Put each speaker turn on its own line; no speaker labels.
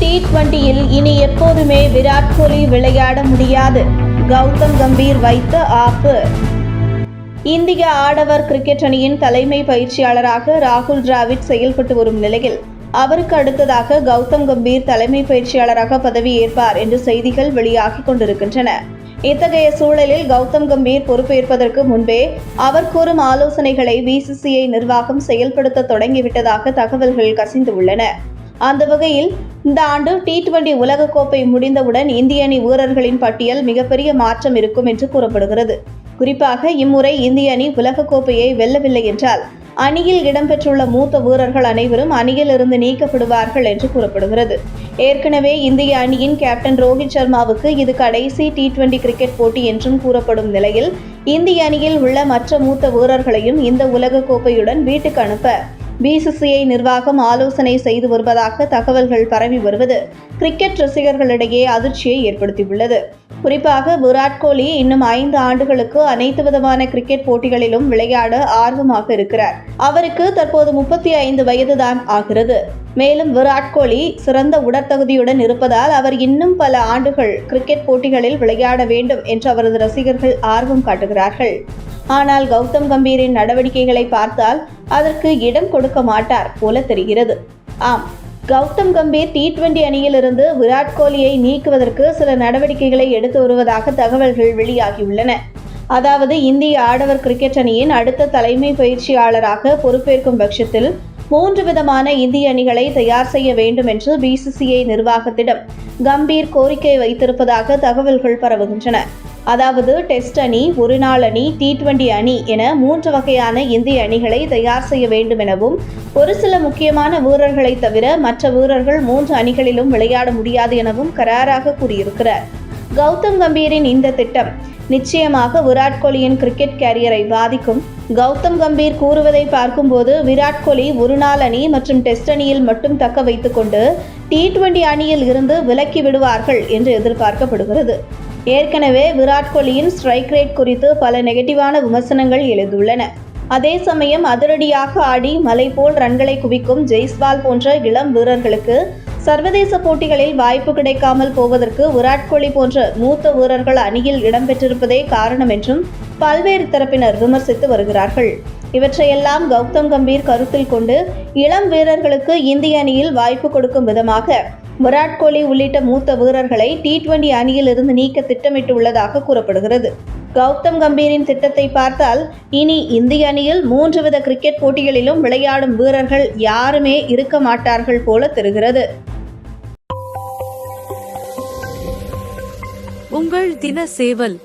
D டுவெண்டியில் இனி எப்போதுமே விராட் கோலி விளையாட முடியாது. கௌதம் கம்பீர் வைத்த ஆப்பு. இந்திய ஆடவர் கிரிக்கெட் அணியின் தலைமை பயிற்சியாளராக ராகுல் டிராவிட் செயல்பட்டு வரும் நிலையில் அவருக்கு அடுத்ததாக கௌதம் கம்பீர் தலைமை பயிற்சியாளராக பதவியேற்பார் என்று செய்திகள் வெளியாகி கொண்டிருக்கின்றன. இத்தகைய சூழலில் கௌதம் கம்பீர் பொறுப்பேற்பதற்கு முன்பே அவர் கூறும் ஆலோசனைகளை பிசிசிஐ நிர்வாகம் செயல்படுத்த தொடங்கிவிட்டதாக தகவல்கள் கசிந்து உள்ளன அந்த வகையில் இந்த ஆண்டு டி டுவெண்டி உலகக்கோப்பை முடிந்தவுடன் இந்திய அணி வீரர்களின் பட்டியல் மிகப்பெரிய மாற்றம் இருக்கும் என்று கூறப்படுகிறது. குறிப்பாக இம்முறை இந்திய அணி உலகக்கோப்பையை வெல்லவில்லை என்றால் அணியில் இடம்பெற்றுள்ள மூத்த வீரர்கள் அனைவரும் அணியிலிருந்து நீக்கப்படுவார்கள் என்று கூறப்படுகிறது. ஏற்கனவே இந்திய அணியின் கேப்டன் ரோஹித் சர்மாவுக்கு இது கடைசி டி டுவெண்டி கிரிக்கெட் போட்டி என்றும் கூறப்படும் நிலையில் இந்திய அணியில் உள்ள மற்ற மூத்த வீரர்களையும் இந்த உலகக்கோப்பையுடன் வீட்டுக்கு அனுப்ப பிசிசிஐ நிர்வாகம் ஆலோசனை செய்து வருவதாக தகவல்கள் பரவி வருவது கிரிக்கெட் ரசிகர்களிடையே அதிர்ச்சியை ஏற்படுத்தியுள்ளது. குறிப்பாக விராட் கோலி இன்னும் ஐந்து ஆண்டுகளுக்கு அனைத்து விதமான கிரிக்கெட் போட்டிகளிலும் விளையாட ஆர்வமாக இருக்கிறார். அவருக்கு தற்போது முப்பத்தி ஐந்து வயதுதான் ஆகிறது. மேலும் விராட் கோலி சிறந்த உடற்தகுதியுடன் இருப்பதால் அவர் இன்னும் பல ஆண்டுகள் கிரிக்கெட் போட்டிகளில் விளையாட வேண்டும் என்று அவரது ரசிகர்கள் ஆர்வம் காட்டுகிறார்கள். ஆனால் கௌதம் கம்பீரின் நடவடிக்கைகளை பார்த்தால் அதற்கு இடம் கொடுக்க மாட்டார் போல தெரிகிறது. ஆம் கௌதம் கம்பீர் டி டுவெண்டி அணியிலிருந்து விராட் கோலியை நீக்குவதற்கு சில நடவடிக்கைகளை எடுத்து வருவதாக தகவல்கள் வெளியாகியுள்ளன. அதாவது இந்திய ஆடவர் கிரிக்கெட் அணியின் அடுத்த தலைமை பயிற்சியாளராக பொறுப்பேற்கும் பட்சத்தில் மூன்று விதமான இந்திய அணிகளை தயார் செய்ய வேண்டும் என்று பிசிசிஐ நிர்வாகத்திடம் கம்பீர் கோரிக்கை வைத்திருப்பதாக தகவல்கள் பரவுகின்றன. அதாவது டெஸ்ட் அணி ஒருநாள் அணி டி டுவெண்டி அணி என மூன்று வகையான இந்திய அணிகளை தயார் செய்ய வேண்டும் எனவும் ஒரு சில முக்கியமான வீரர்களை தவிர மற்ற வீரர்கள் மூன்று அணிகளிலும் விளையாட முடியாது எனவும் கராராக கூறியிருக்கிறார். கௌதம் கம்பீரின் இந்த திட்டம் நிச்சயமாக விராட் கோலியின் கிரிக்கெட் கேரியரை பாதிக்கும். கௌதம் கம்பீர் கூறுவதை பார்க்கும்போது விராட் கோலி ஒருநாள் அணி மற்றும் டெஸ்ட் அணியில் மட்டும் தக்க வைத்துக்கொண்டு டி டுவெண்டி அணியில் இருந்து விலக்கி விடுவார்கள் என்று எதிர்பார்க்கப்படுகிறது. ஏற்கனவே விராட் கோலியின் ஸ்ட்ரைக் ரேட் குறித்து பல நெகட்டிவான விமர்சனங்கள் எழுந்துள்ளன. அதே சமயம் அதிரடியாக ஆடி மலை போல் ரன்களை குவிக்கும் ஜெய்ஸ்வால் போன்ற இளம் வீரர்களுக்கு சர்வதேச போட்டிகளில் வாய்ப்பு கிடைக்காமல் போவதற்கு விராட் கோலி போன்ற மூத்த வீரர்கள் அணியில் இடம்பெற்றிருப்பதே காரணம் என்றும் பல்வேறு தரப்பினர் விமர்சித்து வருகிறார்கள். இவற்றையெல்லாம் கௌதம் கம்பீர் கருத்தில் கொண்டு இளம் வீரர்களுக்கு இந்திய அணியில் வாய்ப்பு கொடுக்கும் விதமாக விராட் கோலி உள்ளிட்ட மூத்த வீரர்களை டி டுவெண்டி அணியிலிருந்து நீக்க திட்டமிட்டுள்ளதாக கூறப்படுகிறது. கௌதம் கம்பீரின் திட்டத்தை பார்த்தால் இனி இந்திய அணியில் மூன்று வித கிரிக்கெட் போட்டிகளிலும் விளையாடும் வீரர்கள் யாருமே இருக்க மாட்டார்கள் போல தெரிகிறது.
உங்கள் தின சேவல்